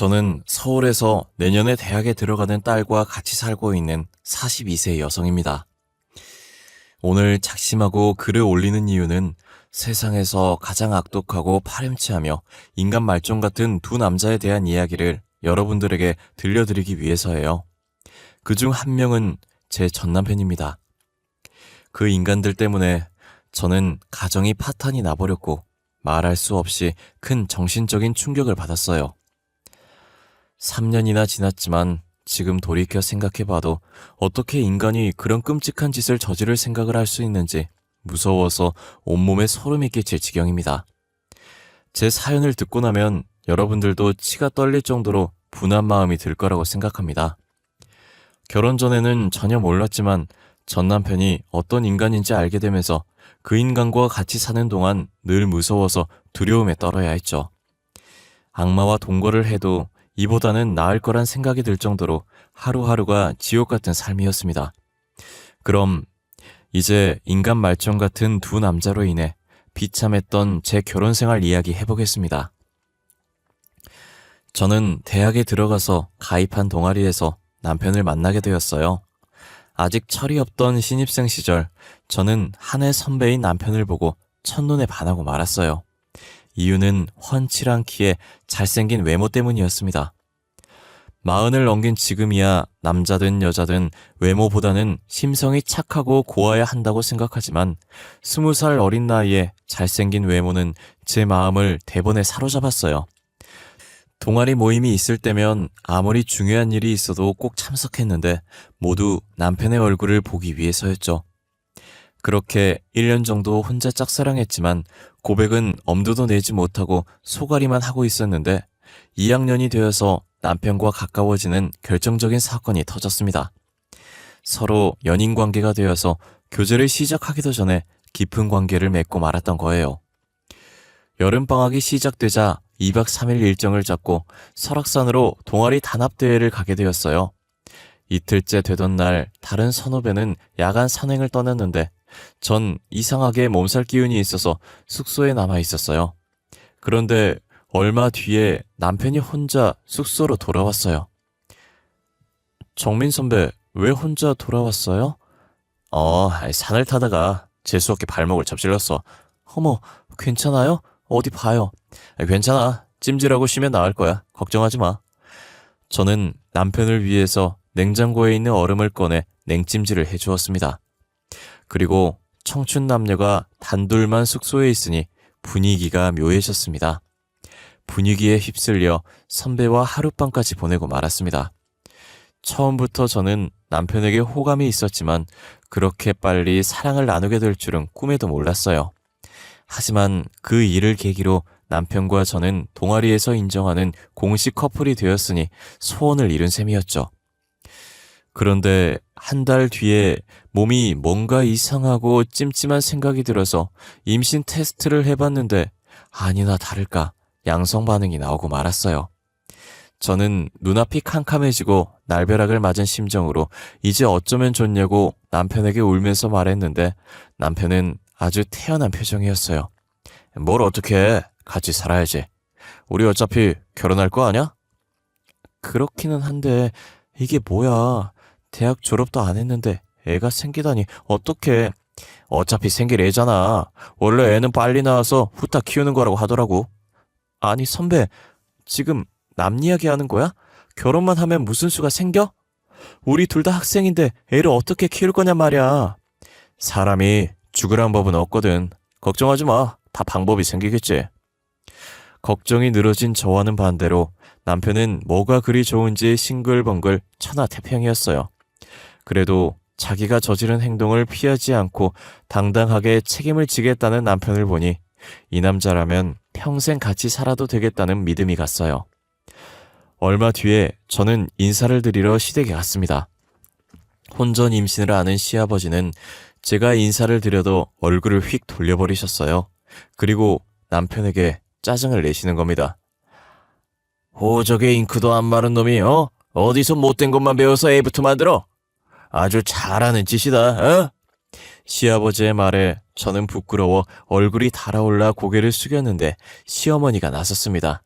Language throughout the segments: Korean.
저는 서울에서 내년에 대학에 들어가는 딸과 같이 살고 있는 42세 여성입니다. 오늘 작심하고 글을 올리는 이유는 세상에서 가장 악독하고 파렴치하며 인간 말종 같은 두 남자에 대한 이야기를 여러분들에게 들려드리기 위해서예요. 그중 한 명은 제 전 남편입니다. 그 인간들 때문에 저는 가정이 파탄이 나버렸고 말할 수 없이 큰 정신적인 충격을 받았어요. 3년이나 지났지만 지금 돌이켜 생각해봐도 어떻게 인간이 그런 끔찍한 짓을 저지를 생각을 할 수 있는지 무서워서 온몸에 소름이 끼칠 지경입니다. 제 사연을 듣고 나면 여러분들도 치가 떨릴 정도로 분한 마음이 들 거라고 생각합니다. 결혼 전에는 전혀 몰랐지만 전 남편이 어떤 인간인지 알게 되면서 그 인간과 같이 사는 동안 늘 무서워서 두려움에 떨어야 했죠. 악마와 동거를 해도 이보다는 나을 거란 생각이 들 정도로 하루하루가 지옥 같은 삶이었습니다. 그럼 이제 인간 말종 같은 두 남자로 인해 비참했던 제 결혼 생활 이야기 해보겠습니다. 저는 대학에 들어가서 가입한 동아리에서 남편을 만나게 되었어요. 아직 철이 없던 신입생 시절, 저는 한 해 선배인 남편을 보고 첫눈에 반하고 말았어요. 이유는 훤칠한 키에 잘생긴 외모 때문이었습니다. 마흔을 넘긴 지금이야 남자든 여자든 외모보다는 심성이 착하고 고와야 한다고 생각하지만 스무 살 어린 나이에 잘생긴 외모는 제 마음을 대번에 사로잡았어요. 동아리 모임이 있을 때면 아무리 중요한 일이 있어도 꼭 참석했는데 모두 남편의 얼굴을 보기 위해서였죠. 그렇게 1년 정도 혼자 짝사랑했지만 고백은 엄두도 내지 못하고 소가리만 하고 있었는데 2학년이 되어서 남편과 가까워지는 결정적인 사건이 터졌습니다. 서로 연인 관계가 되어서 교제를 시작하기도 전에 깊은 관계를 맺고 말았던 거예요. 여름방학이 시작되자 2박 3일 일정을 잡고 설악산으로 동아리 단합대회를 가게 되었어요. 이틀째 되던 날 다른 선후배는 야간 산행을 떠났는데 전 이상하게 몸살 기운이 있어서 숙소에 남아 있었어요. 그런데 얼마 뒤에 남편이 혼자 숙소로 돌아왔어요. 정민 선배, 왜 혼자 돌아왔어요? 어, 산을 타다가 재수없게 발목을 접질렀어. 어머, 괜찮아요? 어디 봐요. 아, 괜찮아. 찜질하고 쉬면 나을 거야. 걱정하지 마. 저는 남편을 위해서 냉장고에 있는 얼음을 꺼내 냉찜질을 해주었습니다. 그리고 청춘 남녀가 단둘만 숙소에 있으니 분위기가 묘해졌습니다. 분위기에 휩쓸려 선배와 하룻밤까지 보내고 말았습니다. 처음부터 저는 남편에게 호감이 있었지만 그렇게 빨리 사랑을 나누게 될 줄은 꿈에도 몰랐어요. 하지만 그 일을 계기로 남편과 저는 동아리에서 인정하는 공식 커플이 되었으니 소원을 이룬 셈이었죠. 그런데 한 달 뒤에 몸이 뭔가 이상하고 찜찜한 생각이 들어서 임신 테스트를 해봤는데 아니나 다를까 양성 반응이 나오고 말았어요. 저는 눈앞이 캄캄해지고 날벼락을 맞은 심정으로 이제 어쩌면 좋냐고 남편에게 울면서 말했는데 남편은 아주 태연한 표정이었어요. 뭘 어떻게 해? 같이 살아야지. 우리 어차피 결혼할 거 아냐? 그렇기는 한데 이게 뭐야. 대학 졸업도 안 했는데 애가 생기다니 어떻게 어차피 생길 애잖아. 원래 애는 빨리 나와서 후딱 키우는 거라고 하더라고. 아니 선배 지금 남 이야기 하는 거야? 결혼만 하면 무슨 수가 생겨? 우리 둘 다 학생인데 애를 어떻게 키울 거냐 말이야. 사람이 죽으란 법은 없거든. 걱정하지 마. 다 방법이 생기겠지. 걱정이 늘어진 저와는 반대로 남편은 뭐가 그리 좋은지 싱글벙글 천하태평이었어요. 그래도 자기가 저지른 행동을 피하지 않고 당당하게 책임을 지겠다는 남편을 보니 이 남자라면 평생 같이 살아도 되겠다는 믿음이 갔어요. 얼마 뒤에 저는 인사를 드리러 시댁에 갔습니다. 혼전 임신을 아는 시아버지는 제가 인사를 드려도 얼굴을 휙 돌려버리셨어요. 그리고 남편에게 짜증을 내시는 겁니다. 호적의 잉크도 안 마른 놈이 어? 어디서 못된 것만 배워서 애부터 만들어? 아주 잘하는 짓이다. 어? 시아버지의 말에 저는 부끄러워 얼굴이 달아올라 고개를 숙였는데 시어머니가 나섰습니다.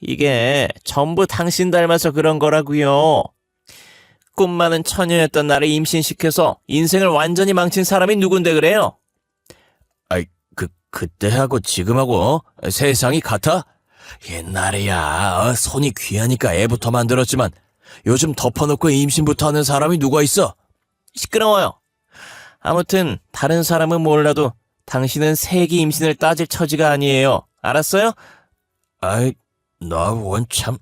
이게 전부 당신 닮아서 그런 거라고요. 꿈 많은 처녀였던 나를 임신시켜서 인생을 완전히 망친 사람이 누군데 그래요? 아이, 그, 그때하고 지금하고 어? 세상이 같아? 옛날에야 어, 손이 귀하니까 애부터 만들었지만 요즘 덮어놓고 임신부터 하는 사람이 누가 있어? 시끄러워요. 아무튼 다른 사람은 몰라도 당신은 세기 임신을 따질 처지가 아니에요. 알았어요? 아이, 나 원참.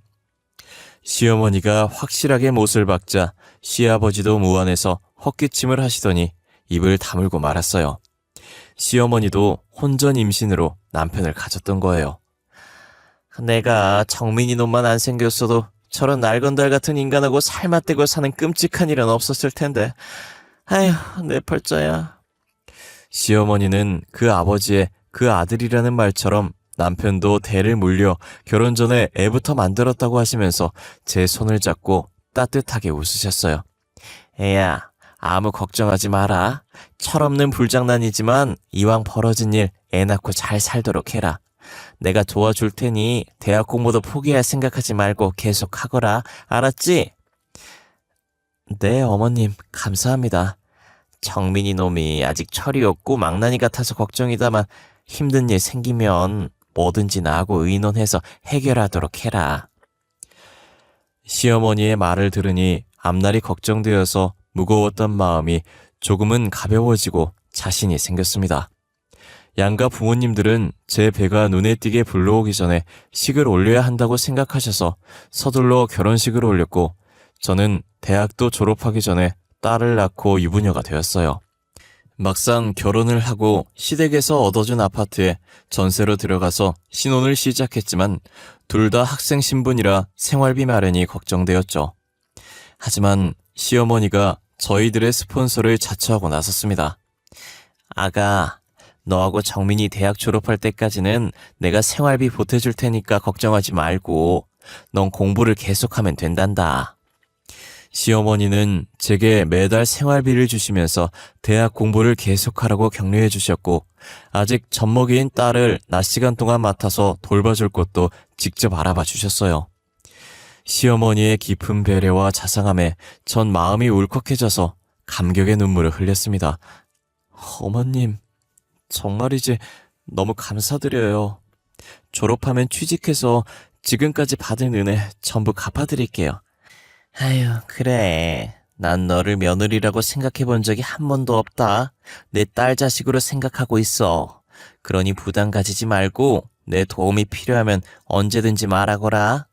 시어머니가 확실하게 못을 박자 시아버지도 무안해서 헛기침을 하시더니 입을 다물고 말았어요. 시어머니도 혼전 임신으로 남편을 가졌던 거예요. 내가 정민이 놈만 안 생겼어도 저런 날건달 같은 인간하고 살맛대고 사는 끔찍한 일은 없었을 텐데. 아휴, 내 팔자야. 시어머니는 그 아버지의 그 아들이라는 말처럼 남편도 대를 물려 결혼 전에 애부터 만들었다고 하시면서 제 손을 잡고 따뜻하게 웃으셨어요. 애야, 아무 걱정하지 마라. 철없는 불장난이지만 이왕 벌어진 일 애 낳고 잘 살도록 해라. 내가 도와줄 테니 대학 공부도 포기할 생각하지 말고 계속 하거라. 알았지? 네, 어머님, 감사합니다. 정민이 놈이 아직 철이 없고 망나니 같아서 걱정이다만 힘든 일 생기면 뭐든지 나하고 의논해서 해결하도록 해라. 시어머니의 말을 들으니 앞날이 걱정되어서 무거웠던 마음이 조금은 가벼워지고 자신이 생겼습니다. 양가 부모님들은 제 배가 눈에 띄게 불러오기 전에 식을 올려야 한다고 생각하셔서 서둘러 결혼식을 올렸고 저는 대학도 졸업하기 전에 딸을 낳고 유부녀가 되었어요. 막상 결혼을 하고 시댁에서 얻어준 아파트에 전세로 들어가서 신혼을 시작했지만 둘 다 학생 신분이라 생활비 마련이 걱정되었죠. 하지만 시어머니가 저희들의 스폰서를 자처하고 나섰습니다. 아가, 너하고 정민이 대학 졸업할 때까지는 내가 생활비 보태줄 테니까 걱정하지 말고 넌 공부를 계속하면 된단다. 시어머니는 제게 매달 생활비를 주시면서 대학 공부를 계속하라고 격려해 주셨고 아직 젖먹이인 딸을 낮 시간 동안 맡아서 돌봐줄 것도 직접 알아봐 주셨어요. 시어머니의 깊은 배려와 자상함에 전 마음이 울컥해져서 감격의 눈물을 흘렸습니다. 어머님, 정말이지 너무 감사드려요. 졸업하면 취직해서 지금까지 받은 은혜 전부 갚아드릴게요. 아유, 그래. 난 너를 며느리라고 생각해 본 적이 한 번도 없다. 내 딸 자식으로 생각하고 있어. 그러니 부담 가지지 말고 내 도움이 필요하면 언제든지 말하거라.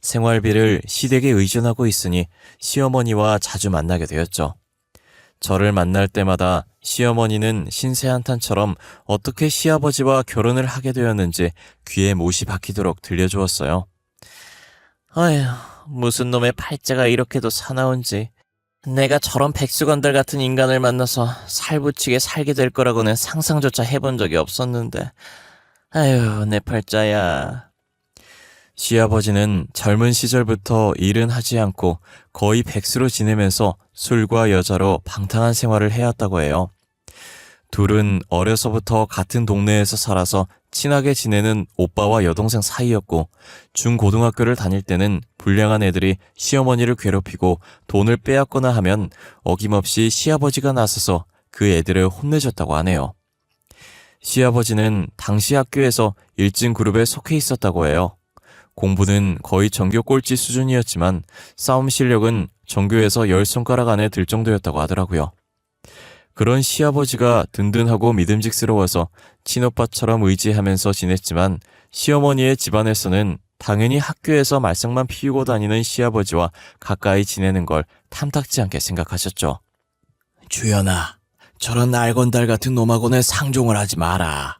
생활비를 시댁에 의존하고 있으니 시어머니와 자주 만나게 되었죠. 저를 만날 때마다 시어머니는 신세 한탄처럼 어떻게 시아버지와 결혼을 하게 되었는지 귀에 못이 박히도록 들려주었어요. 아휴, 무슨 놈의 팔자가 이렇게도 사나운지. 내가 저런 백수건들 같은 인간을 만나서 살부치게 살게 될 거라고는 상상조차 해본 적이 없었는데. 아휴, 내 팔자야. 시아버지는 젊은 시절부터 일은 하지 않고 거의 백수로 지내면서 술과 여자로 방탕한 생활을 해왔다고 해요. 둘은 어려서부터 같은 동네에서 살아서 친하게 지내는 오빠와 여동생 사이였고 중고등학교를 다닐 때는 불량한 애들이 시어머니를 괴롭히고 돈을 빼앗거나 하면 어김없이 시아버지가 나서서 그 애들을 혼내줬다고 하네요. 시아버지는 당시 학교에서 일진 그룹에 속해 있었다고 해요. 공부는 거의 전교 꼴찌 수준이었지만 싸움 실력은 전교에서 열 손가락 안에 들 정도였다고 하더라고요. 그런 시아버지가 든든하고 믿음직스러워서 친오빠처럼 의지하면서 지냈지만 시어머니의 집안에서는 당연히 학교에서 말썽만 피우고 다니는 시아버지와 가까이 지내는 걸 탐탁지 않게 생각하셨죠. 주연아, 저런 날건달 같은 놈하고는 상종을 하지 마라.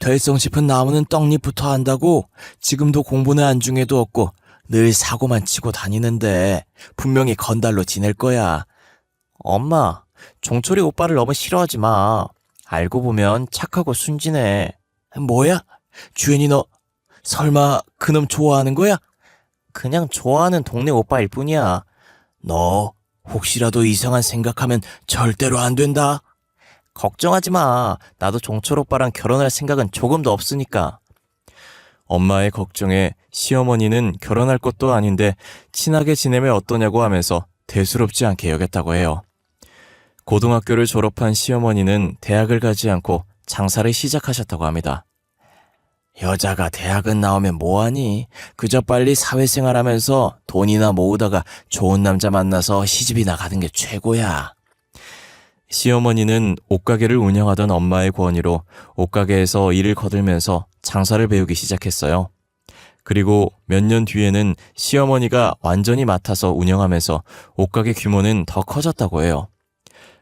될성 싶은 나무는 떡잎부터 한다고 지금도 공부는 안중에도 없고 늘 사고만 치고 다니는데 분명히 건달로 지낼 거야. 엄마, 종철이 오빠를 너무 싫어하지 마. 알고 보면 착하고 순진해. 뭐야? 주연이 너 설마 그놈 좋아하는 거야? 그냥 좋아하는 동네 오빠일 뿐이야. 너 혹시라도 이상한 생각하면 절대로 안 된다. 걱정하지 마. 나도 종철 오빠랑 결혼할 생각은 조금도 없으니까. 엄마의 걱정에 시어머니는 결혼할 것도 아닌데 친하게 지내면 어떠냐고 하면서 대수롭지 않게 여겼다고 해요. 고등학교를 졸업한 시어머니는 대학을 가지 않고 장사를 시작하셨다고 합니다. 여자가 대학은 나오면 뭐하니? 그저 빨리 사회생활 하면서 돈이나 모으다가 좋은 남자 만나서 시집이나 가는 게 최고야. 시어머니는 옷가게를 운영하던 엄마의 권유로 옷가게에서 일을 거들면서 장사를 배우기 시작했어요. 그리고 몇 년 뒤에는 시어머니가 완전히 맡아서 운영하면서 옷가게 규모는 더 커졌다고 해요.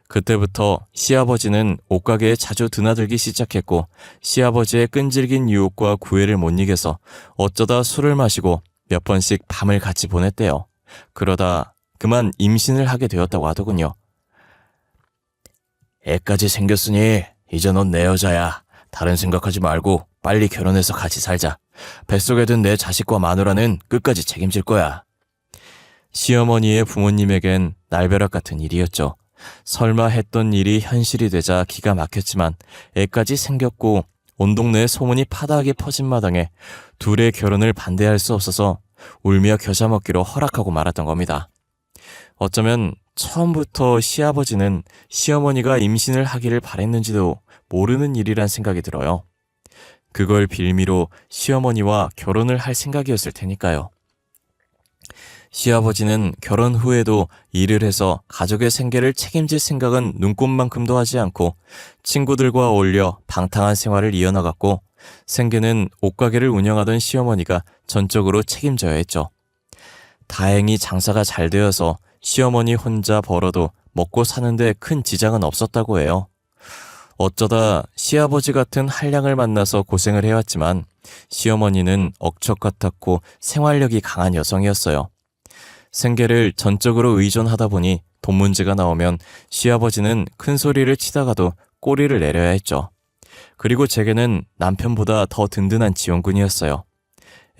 그때부터 시아버지는 옷가게에 자주 드나들기 시작했고 시아버지의 끈질긴 유혹과 구애를 못 이겨서 어쩌다 술을 마시고 몇 번씩 밤을 같이 보냈대요. 그러다 그만 임신을 하게 되었다고 하더군요. 애까지 생겼으니 이제 넌 내 여자야. 다른 생각하지 말고 빨리 결혼해서 같이 살자. 뱃속에 든 내 자식과 마누라는 끝까지 책임질 거야. 시어머니의 부모님에겐 날벼락 같은 일이었죠. 설마 했던 일이 현실이 되자 기가 막혔지만 애까지 생겼고 온 동네에 소문이 파다하게 퍼진 마당에 둘의 결혼을 반대할 수 없어서 울며 겨자 먹기로 허락하고 말았던 겁니다. 어쩌면 처음부터 시아버지는 시어머니가 임신을 하기를 바랬는지도 모르는 일이란 생각이 들어요. 그걸 빌미로 시어머니와 결혼을 할 생각이었을 테니까요. 시아버지는 결혼 후에도 일을 해서 가족의 생계를 책임질 생각은 눈꼽만큼도 하지 않고 친구들과 어울려 방탕한 생활을 이어나갔고 생계는 옷가게를 운영하던 시어머니가 전적으로 책임져야 했죠. 다행히 장사가 잘 되어서 시어머니 혼자 벌어도 먹고 사는데 큰 지장은 없었다고 해요. 어쩌다 시아버지 같은 한량을 만나서 고생을 해왔지만 시어머니는 억척 같았고 생활력이 강한 여성이었어요. 생계를 전적으로 의존하다 보니 돈 문제가 나오면 시아버지는 큰 소리를 치다가도 꼬리를 내려야 했죠. 그리고 제게는 남편보다 더 든든한 지원군이었어요.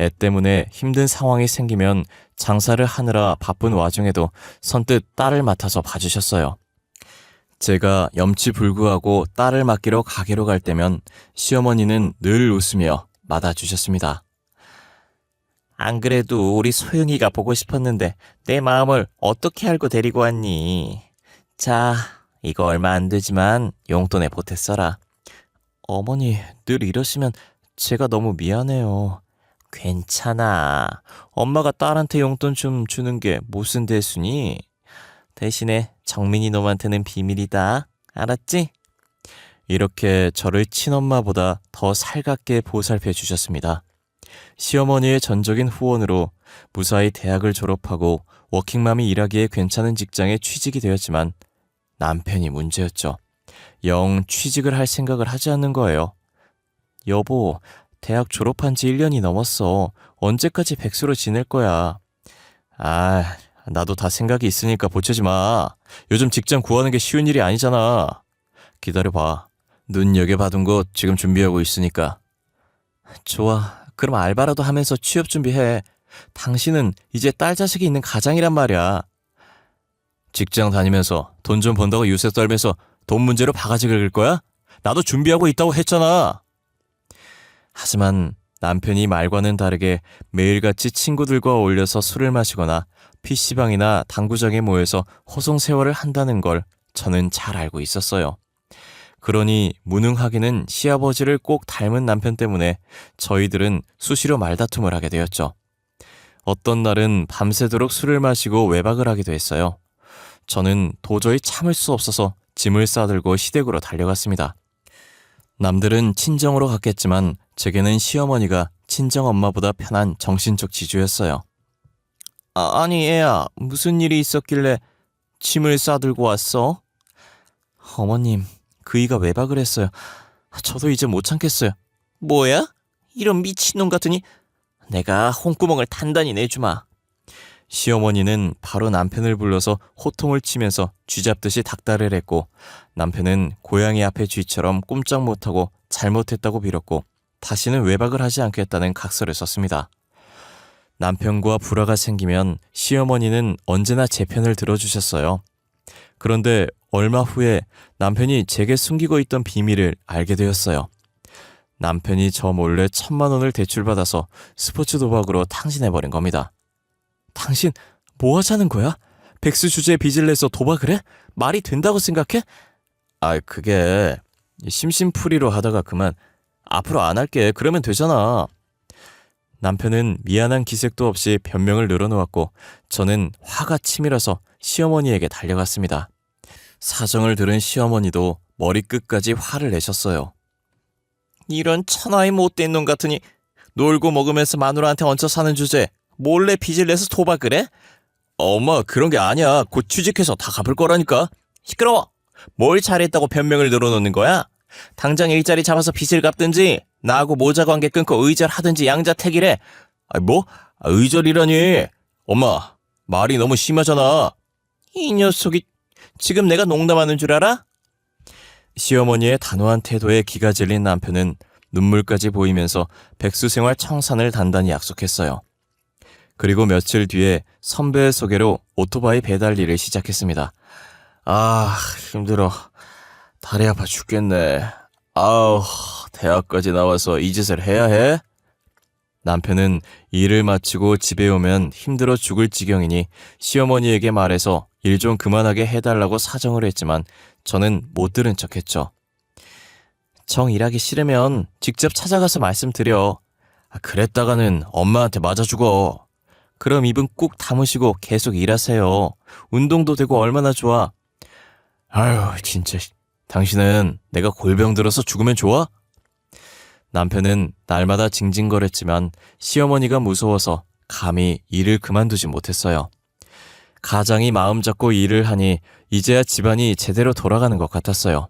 애 때문에 힘든 상황이 생기면 장사를 하느라 바쁜 와중에도 선뜻 딸을 맡아서 봐주셨어요. 제가 염치불구하고 딸을 맡기러 가게로 갈 때면 시어머니는 늘 웃으며 맞아주셨습니다. 안 그래도 우리 소영이가 보고 싶었는데 내 마음을 어떻게 알고 데리고 왔니? 자, 이거 얼마 안 되지만 용돈에 보태 써라. 어머니, 늘 이러시면 제가 너무 미안해요. 괜찮아. 엄마가 딸한테 용돈 좀 주는 게 무슨 대수니? 대신에 정민이 놈한테는 비밀이다. 알았지? 이렇게 저를 친엄마보다 더 살갑게 보살펴 주셨습니다. 시어머니의 전적인 후원으로 무사히 대학을 졸업하고 워킹맘이 일하기에 괜찮은 직장에 취직이 되었지만 남편이 문제였죠. 영 취직을 할 생각을 하지 않는 거예요. 여보, 대학 졸업한 지 1년이 넘었어. 언제까지 백수로 지낼 거야? 아, 나도 다 생각이 있으니까 보채지 마. 요즘 직장 구하는 게 쉬운 일이 아니잖아. 기다려봐. 눈여겨 받은 곳 지금 준비하고 있으니까. 좋아. 그럼 알바라도 하면서 취업 준비해. 당신은 이제 딸 자식이 있는 가장이란 말이야. 직장 다니면서 돈 좀 번다고 유세 떨면서 돈 문제로 바가지 긁을 거야? 나도 준비하고 있다고 했잖아. 하지만 남편이 말과는 다르게 매일같이 친구들과 어울려서 술을 마시거나 PC방이나 당구장에 모여서 호송 세월을 한다는 걸 저는 잘 알고 있었어요. 그러니 무능하게는 시아버지를 꼭 닮은 남편 때문에 저희들은 수시로 말다툼을 하게 되었죠. 어떤 날은 밤새도록 술을 마시고 외박을 하기도 했어요. 저는 도저히 참을 수 없어서 짐을 싸들고 시댁으로 달려갔습니다. 남들은 친정으로 갔겠지만 제게는 시어머니가 친정 엄마보다 편한 정신적 지주였어요. 아, 아니 애야 무슨 일이 있었길래 짐을 싸들고 왔어? 어머님 그이가 외박을 했어요. 저도 이제 못 참겠어요. 뭐야? 이런 미친놈 같으니 내가 홍구멍을 단단히 내주마. 시어머니는 바로 남편을 불러서 호통을 치면서 쥐잡듯이 닥달을 했고 남편은 고양이 앞에 쥐처럼 꼼짝 못하고 잘못했다고 빌었고 다시는 외박을 하지 않겠다는 각서를 썼습니다. 남편과 불화가 생기면 시어머니는 언제나 제 편을 들어주셨어요. 그런데 얼마 후에 남편이 제게 숨기고 있던 비밀을 알게 되었어요. 남편이 저 몰래 천만 원을 대출받아서 스포츠 도박으로 탕진해버린 겁니다. 당신 뭐 하자는 거야? 백수 주제에 빚을 내서 도박을 해? 말이 된다고 생각해? 아, 그게 심심풀이로 하다가 그만 앞으로 안 할게. 그러면 되잖아. 남편은 미안한 기색도 없이 변명을 늘어놓았고 저는 화가 치밀어서 시어머니에게 달려갔습니다. 사정을 들은 시어머니도 머리끝까지 화를 내셨어요. 이런 천하의 못된 놈 같으니 놀고 먹으면서 마누라한테 얹혀 사는 주제 몰래 빚을 내서 도박을 해? 엄마 그런 게 아니야. 곧 취직해서 다 갚을 거라니까. 시끄러워. 뭘 잘했다고 변명을 늘어놓는 거야? 당장 일자리 잡아서 빚을 갚든지 나하고 모자 관계 끊고 의절하든지 양자택일해. 아 뭐? 아, 의절이라니. 엄마 말이 너무 심하잖아. 이 녀석이 지금 내가 농담하는 줄 알아? 시어머니의 단호한 태도에 기가 질린 남편은 눈물까지 보이면서 백수 생활 청산을 단단히 약속했어요. 그리고 며칠 뒤에 선배의 소개로 오토바이 배달 일을 시작했습니다. 아, 힘들어. 다리 아파 죽겠네. 아우, 대학까지 나와서 이 짓을 해야 해? 남편은 일을 마치고 집에 오면 힘들어 죽을 지경이니 시어머니에게 말해서 일 좀 그만하게 해달라고 사정을 했지만 저는 못 들은 척 했죠. 정 일하기 싫으면 직접 찾아가서 말씀드려. 아, 그랬다가는 엄마한테 맞아 죽어. 그럼 입은 꾹 다무시고 계속 일하세요. 운동도 되고 얼마나 좋아. 아유, 진짜. 당신은 내가 골병 들어서 죽으면 좋아? 남편은 날마다 징징거렸지만 시어머니가 무서워서 감히 일을 그만두지 못했어요. 가장이 마음 잡고 일을 하니 이제야 집안이 제대로 돌아가는 것 같았어요.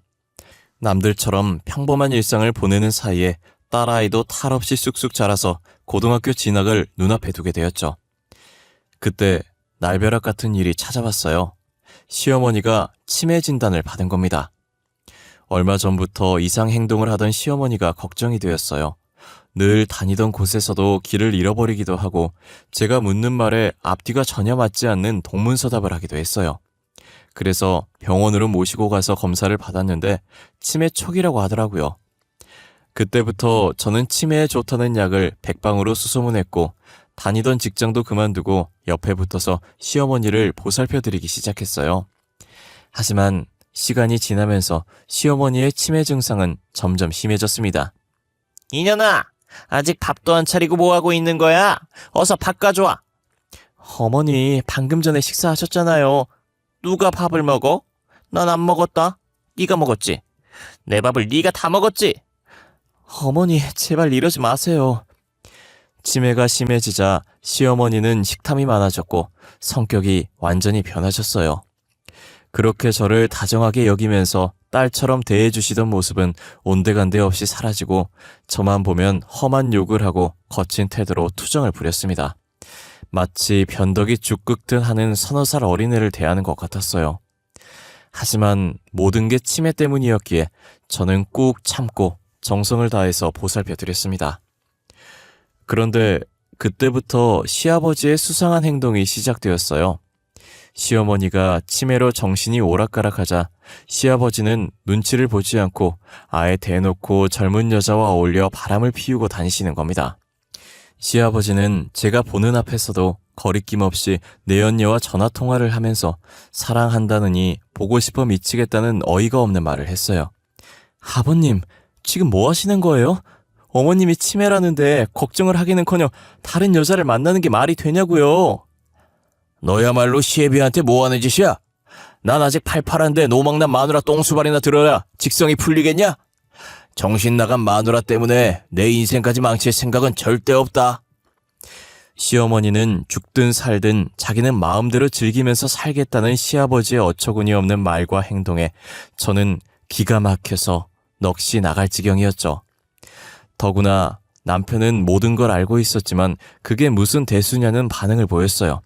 남들처럼 평범한 일상을 보내는 사이에 딸아이도 탈 없이 쑥쑥 자라서 고등학교 진학을 눈앞에 두게 되었죠. 그때 날벼락 같은 일이 찾아왔어요. 시어머니가 치매 진단을 받은 겁니다. 얼마 전부터 이상 행동을 하던 시어머니가 걱정이 되었어요. 늘 다니던 곳에서도 길을 잃어버리기도 하고 제가 묻는 말에 앞뒤가 전혀 맞지 않는 동문서답을 하기도 했어요. 그래서 병원으로 모시고 가서 검사를 받았는데 치매 초기라고 하더라고요. 그때부터 저는 치매에 좋다는 약을 백방으로 수소문했고 다니던 직장도 그만두고 옆에 붙어서 시어머니를 보살펴 드리기 시작했어요. 하지만 시간이 지나면서 시어머니의 치매 증상은 점점 심해졌습니다. 이년아, 아직 밥도 안 차리고 뭐하고 있는 거야? 어서 밥 가져와. 어머니, 방금 전에 식사하셨잖아요. 누가 밥을 먹어? 난 안 먹었다. 네가 먹었지. 내 밥을 네가 다 먹었지. 어머니, 제발 이러지 마세요. 치매가 심해지자 시어머니는 식탐이 많아졌고 성격이 완전히 변하셨어요. 그렇게 저를 다정하게 여기면서 딸처럼 대해주시던 모습은 온데간데 없이 사라지고 저만 보면 험한 욕을 하고 거친 태도로 투정을 부렸습니다. 마치 변덕이 죽 긁듯 하는 서너 살 어린애를 대하는 것 같았어요. 하지만 모든 게 치매 때문이었기에 저는 꾹 참고 정성을 다해서 보살펴 드렸습니다. 그런데 그때부터 시아버지의 수상한 행동이 시작되었어요. 시어머니가 치매로 정신이 오락가락하자 시아버지는 눈치를 보지 않고 아예 대놓고 젊은 여자와 어울려 바람을 피우고 다니시는 겁니다. 시아버지는 제가 보는 앞에서도 거리낌 없이 내연녀와 전화 통화를 하면서 사랑한다느니 보고 싶어 미치겠다는 어이가 없는 말을 했어요. 아버님, 지금 뭐 하시는 거예요? 어머님이 치매라는데 걱정을 하기는커녕 다른 여자를 만나는 게 말이 되냐고요. 너야말로 시애비한테 뭐 하는 짓이야? 난 아직 팔팔한데 노망난 마누라 똥수발이나 들어야 직성이 풀리겠냐? 정신 나간 마누라 때문에 내 인생까지 망칠 생각은 절대 없다. 시어머니는 죽든 살든 자기는 마음대로 즐기면서 살겠다는 시아버지의 어처구니 없는 말과 행동에 저는 기가 막혀서 넋이 나갈 지경이었죠. 더구나 남편은 모든 걸 알고 있었지만 그게 무슨 대수냐는 반응을 보였어요.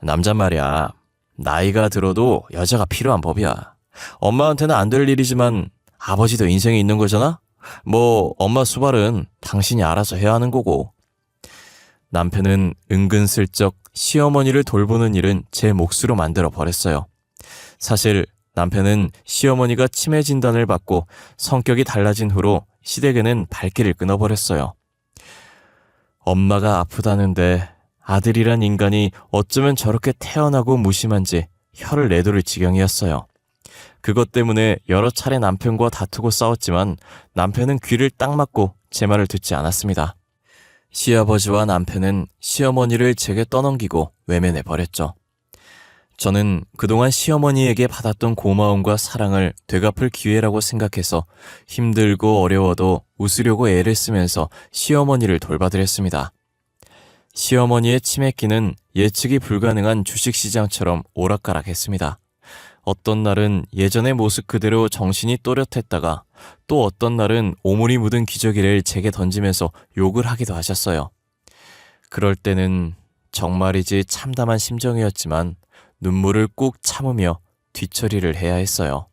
남잔 말이야. 나이가 들어도 여자가 필요한 법이야. 엄마한테는 안 될 일이지만 아버지도 인생이 있는 거잖아? 뭐, 엄마 수발은 당신이 알아서 해야 하는 거고. 남편은 은근슬쩍 시어머니를 돌보는 일은 제 몫으로 만들어 버렸어요. 사실 남편은 시어머니가 치매 진단을 받고 성격이 달라진 후로 시댁에는 발길을 끊어버렸어요. 엄마가 아프다는데 아들이란 인간이 어쩌면 저렇게 태어나고 무심한지 혀를 내두를 지경이었어요. 그것 때문에 여러 차례 남편과 다투고 싸웠지만 남편은 귀를 딱 막고 제 말을 듣지 않았습니다. 시아버지와 남편은 시어머니를 제게 떠넘기고 외면해 버렸죠. 저는 그동안 시어머니에게 받았던 고마움과 사랑을 되갚을 기회라고 생각해서 힘들고 어려워도 웃으려고 애를 쓰면서 시어머니를 돌봐드렸습니다. 시어머니의 치맥기는 예측이 불가능한 주식시장처럼 오락가락했습니다. 어떤 날은 예전의 모습 그대로 정신이 또렷했다가 또 어떤 날은 오물이 묻은 기저귀를 제게 던지면서 욕을 하기도 하셨어요. 그럴 때는 정말이지 참담한 심정이었지만 눈물을 꾹 참으며 뒤처리를 해야 했어요.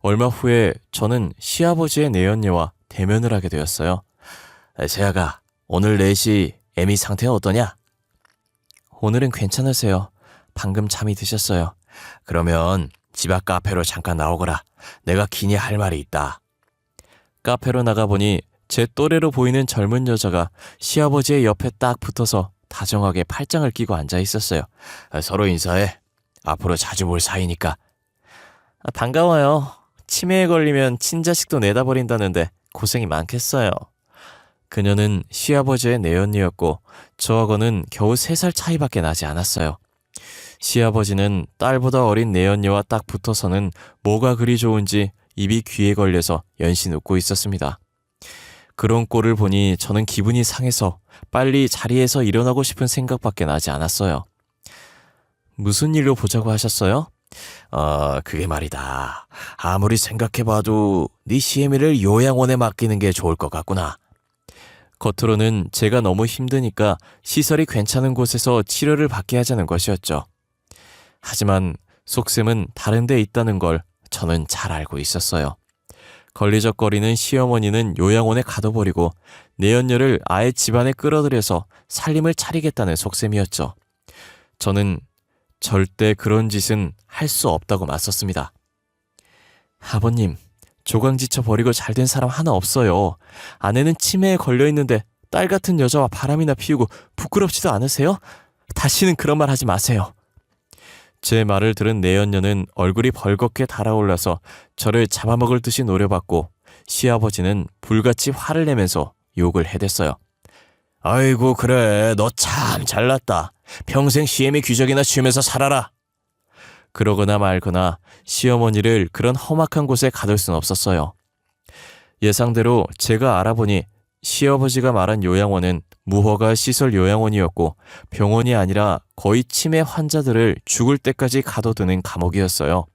얼마 후에 저는 시아버지의 내연녀와 대면을 하게 되었어요. 재아가 오늘 4시 애미 상태 어떠냐? 오늘은 괜찮으세요. 방금 잠이 드셨어요. 그러면 집 앞 카페로 잠깐 나오거라. 내가 기니 할 말이 있다. 카페로 나가보니 제 또래로 보이는 젊은 여자가 시아버지의 옆에 딱 붙어서 다정하게 팔짱을 끼고 앉아 있었어요. 아, 서로 인사해. 앞으로 자주 볼 사이니까. 아, 반가워요. 치매에 걸리면 친자식도 내다버린다는데 고생이 많겠어요. 그녀는 시아버지의 내연녀였고 저하고는 겨우 3살 차이밖에 나지 않았어요. 시아버지는 딸보다 어린 내연녀와 딱 붙어서는 뭐가 그리 좋은지 입이 귀에 걸려서 연신 웃고 있었습니다. 그런 꼴을 보니 저는 기분이 상해서 빨리 자리에서 일어나고 싶은 생각밖에 나지 않았어요. 무슨 일로 보자고 하셨어요? 어, 그게 말이다. 아무리 생각해봐도 네 시애미를 요양원에 맡기는 게 좋을 것 같구나. 겉으로는 제가 너무 힘드니까 시설이 괜찮은 곳에서 치료를 받게 하자는 것이었죠. 하지만 속셈은 다른 데 있다는 걸 저는 잘 알고 있었어요. 걸리적거리는 시어머니는 요양원에 가둬버리고 내연녀를 아예 집안에 끌어들여서 살림을 차리겠다는 속셈이었죠. 저는 절대 그런 짓은 할 수 없다고 맞섰습니다. 아버님, 조강지쳐 버리고 잘 된 사람 하나 없어요. 아내는 치매에 걸려 있는데 딸 같은 여자와 바람이나 피우고 부끄럽지도 않으세요? 다시는 그런 말 하지 마세요. 제 말을 들은 내연녀는 얼굴이 벌겋게 달아올라서 저를 잡아먹을 듯이 노려봤고 시아버지는 불같이 화를 내면서 욕을 해댔어요. 아이고 그래 너 참 잘났다. 평생 시애미 귀적이나 쉬면서 살아라. 그러거나 말거나 시어머니를 그런 험악한 곳에 가둘 순 없었어요. 예상대로 제가 알아보니 시아버지가 말한 요양원은 무허가 시설 요양원이었고 병원이 아니라 거의 치매 환자들을 죽을 때까지 가둬두는 감옥이었어요.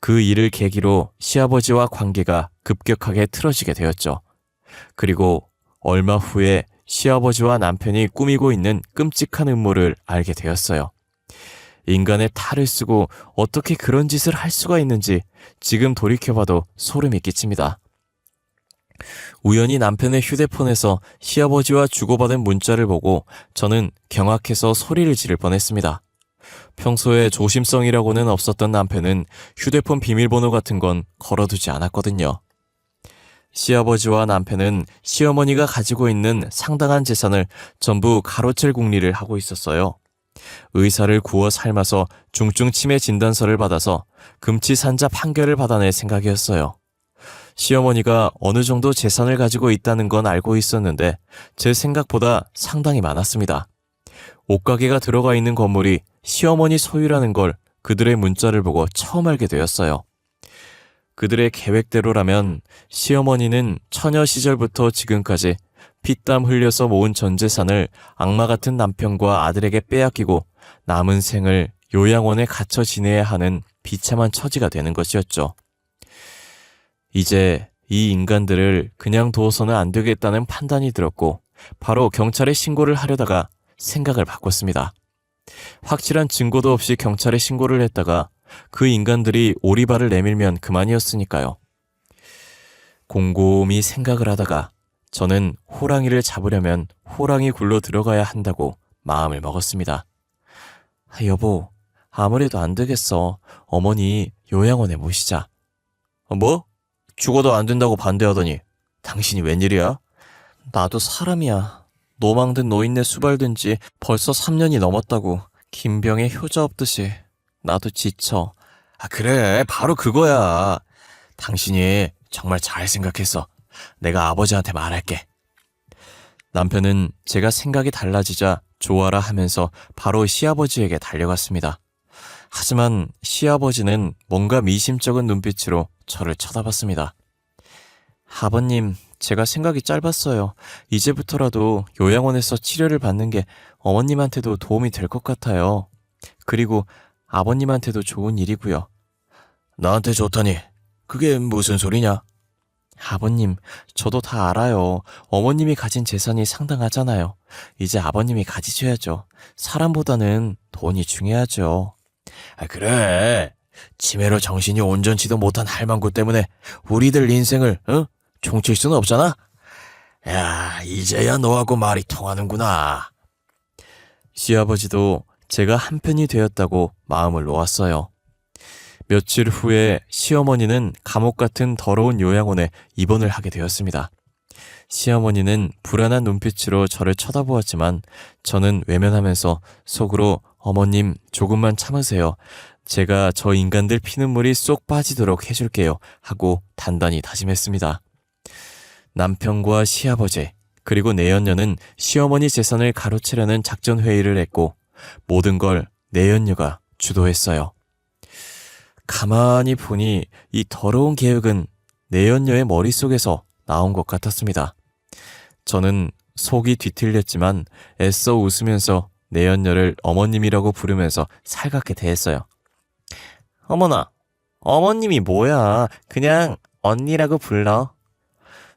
그 일을 계기로 시아버지와 관계가 급격하게 틀어지게 되었죠. 그리고 얼마 후에 시아버지와 남편이 꾸미고 있는 끔찍한 음모를 알게 되었어요. 인간의 탈을 쓰고 어떻게 그런 짓을 할 수가 있는지 지금 돌이켜봐도 소름이 끼칩니다. 우연히 남편의 휴대폰에서 시아버지와 주고받은 문자를 보고 저는 경악해서 소리를 지를 뻔했습니다. 평소에 조심성이라고는 없었던 남편은 휴대폰 비밀번호 같은 건 걸어두지 않았거든요. 시아버지와 남편은 시어머니가 가지고 있는 상당한 재산을 전부 가로챌 궁리를 하고 있었어요. 의사를 구워 삶아서 중증 치매 진단서를 받아서 금치산자 판결을 받아낼 생각이었어요. 시어머니가 어느 정도 재산을 가지고 있다는 건 알고 있었는데 제 생각보다 상당히 많았습니다. 옷가게가 들어가 있는 건물이 시어머니 소유라는 걸 그들의 문자를 보고 처음 알게 되었어요. 그들의 계획대로라면 시어머니는 처녀 시절부터 지금까지 피땀 흘려서 모은 전 재산을 악마 같은 남편과 아들에게 빼앗기고 남은 생을 요양원에 갇혀 지내야 하는 비참한 처지가 되는 것이었죠. 이제 이 인간들을 그냥 두어서는 안 되겠다는 판단이 들었고 바로 경찰에 신고를 하려다가 생각을 바꿨습니다. 확실한 증거도 없이 경찰에 신고를 했다가 그 인간들이 오리발을 내밀면 그만이었으니까요. 곰곰이 생각을 하다가 저는 호랑이를 잡으려면 호랑이 굴로 들어가야 한다고 마음을 먹었습니다. 아, 여보, 아무래도 안 되겠어. 어머니 요양원에 모시자. 뭐? 죽어도 안 된다고 반대하더니 당신이 웬일이야? 나도 사람이야. 노망든 노인네 수발된 지 벌써 3년이 넘었다고. 김병의 효자 없듯이. 나도 지쳐. 아, 그래. 바로 그거야. 당신이 정말 잘 생각했어. 내가 아버지한테 말할게. 남편은 제가 생각이 달라지자 좋아라 하면서 바로 시아버지에게 달려갔습니다. 하지만 시아버지는 뭔가 미심쩍은 눈빛으로 저를 쳐다봤습니다. 아버님, 제가 생각이 짧았어요. 이제부터라도 요양원에서 치료를 받는 게 어머님한테도 도움이 될 것 같아요. 그리고 아버님한테도 좋은 일이고요. 나한테 좋다니. 그게 무슨 소리냐? 아버님, 저도 다 알아요. 어머님이 가진 재산이 상당하잖아요. 이제 아버님이 가지셔야죠. 사람보다는 돈이 중요하죠. 아, 그래. 치매로 정신이 온전치도 못한 할망구 때문에 우리들 인생을, 어? 종칠 수는 없잖아? 야, 이제야 너하고 말이 통하는구나. 시아버지도 제가 한편이 되었다고 마음을 놓았어요. 며칠 후에 시어머니는 감옥 같은 더러운 요양원에 입원을 하게 되었습니다. 시어머니는 불안한 눈빛으로 저를 쳐다보았지만 저는 외면하면서 속으로 어머님 조금만 참으세요. 제가 저 인간들 피눈물이 쏙 빠지도록 해줄게요. 하고 단단히 다짐했습니다. 남편과 시아버지, 그리고 내연녀는 시어머니 재산을 가로채려는 작전 회의를 했고 모든 걸 내연녀가 주도했어요. 가만히 보니 이 더러운 계획은 내연녀의 머릿속에서 나온 것 같았습니다. 저는 속이 뒤틀렸지만 애써 웃으면서 내연녀를 어머님이라고 부르면서 살갑게 대했어요. 어머나, 어머님이 뭐야. 그냥 언니라고 불러.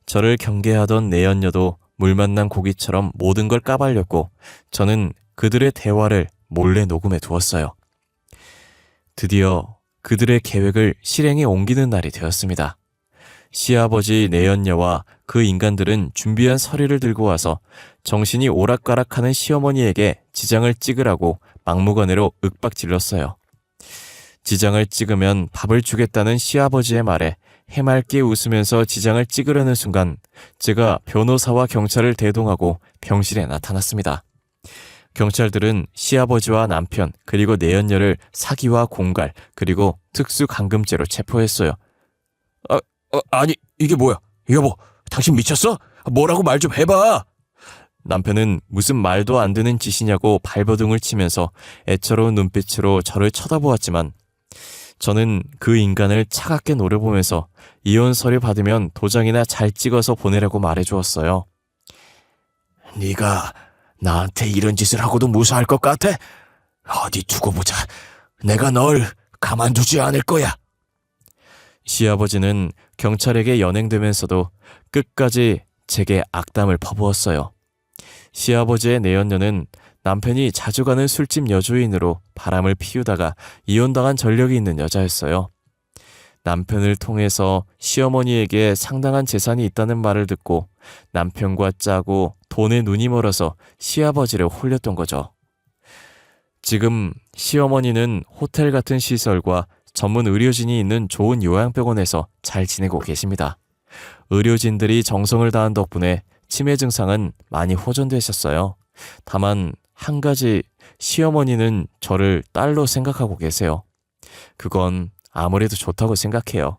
저를 경계하던 내연녀도 물 만난 고기처럼 모든 걸 까발렸고 저는 그들의 대화를 몰래 녹음해 두었어요. 드디어 그들의 계획을 실행에 옮기는 날이 되었습니다. 시아버지 내연녀와 그 인간들은 준비한 서류를 들고 와서 정신이 오락가락하는 시어머니에게 지장을 찍으라고 막무가내로 윽박질렀어요. 지장을 찍으면 밥을 주겠다는 시아버지의 말에 해맑게 웃으면서 지장을 찍으려는 순간 제가 변호사와 경찰을 대동하고 병실에 나타났습니다. 경찰들은 시아버지와 남편 그리고 내연녀를 사기와 공갈 그리고 특수 감금죄로 체포했어요. 아, 어, 아니 이게 뭐야? 여보, 당신 미쳤어? 뭐라고 말 좀 해봐. 남편은 무슨 말도 안 되는 짓이냐고 발버둥을 치면서 애처로운 눈빛으로 저를 쳐다보았지만 저는 그 인간을 차갑게 노려보면서 이혼 서류 받으면 도장이나 잘 찍어서 보내라고 말해주었어요. 네가 나한테 이런 짓을 하고도 무사할 것 같아? 어디 두고 보자. 내가 널 가만두지 않을 거야. 시아버지는 경찰에게 연행되면서도 끝까지 제게 악담을 퍼부었어요. 시아버지의 내연녀는 남편이 자주 가는 술집 여주인으로 바람을 피우다가 이혼당한 전력이 있는 여자였어요. 남편을 통해서 시어머니에게 상당한 재산이 있다는 말을 듣고 남편과 짜고 돈에 눈이 멀어서 시아버지를 홀렸던 거죠. 지금 시어머니는 호텔 같은 시설과 전문 의료진이 있는 좋은 요양병원에서 잘 지내고 계십니다. 의료진들이 정성을 다한 덕분에 치매 증상은 많이 호전되셨어요. 다만 한 가지 시어머니는 저를 딸로 생각하고 계세요. 그건 아무래도 좋다고 생각해요.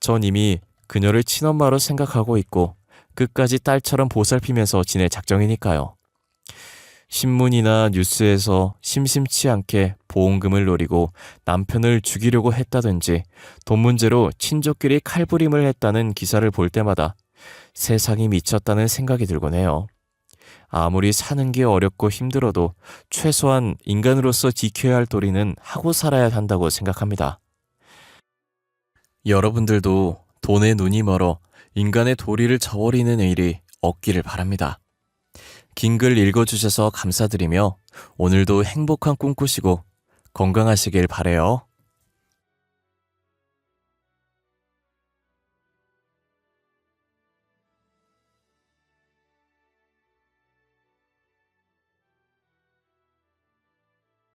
전 이미 그녀를 친엄마로 생각하고 있고 끝까지 딸처럼 보살피면서 지낼 작정이니까요. 신문이나 뉴스에서 심심치 않게 보험금을 노리고 남편을 죽이려고 했다든지 돈 문제로 친족끼리 칼부림을 했다는 기사를 볼 때마다 세상이 미쳤다는 생각이 들곤 해요. 아무리 사는 게 어렵고 힘들어도 최소한 인간으로서 지켜야 할 도리는 하고 살아야 한다고 생각합니다. 여러분들도 돈에 눈이 멀어 인간의 도리를 저버리는 일이 없기를 바랍니다. 긴 글 읽어주셔서 감사드리며 오늘도 행복한 꿈 꾸시고 건강하시길 바래요.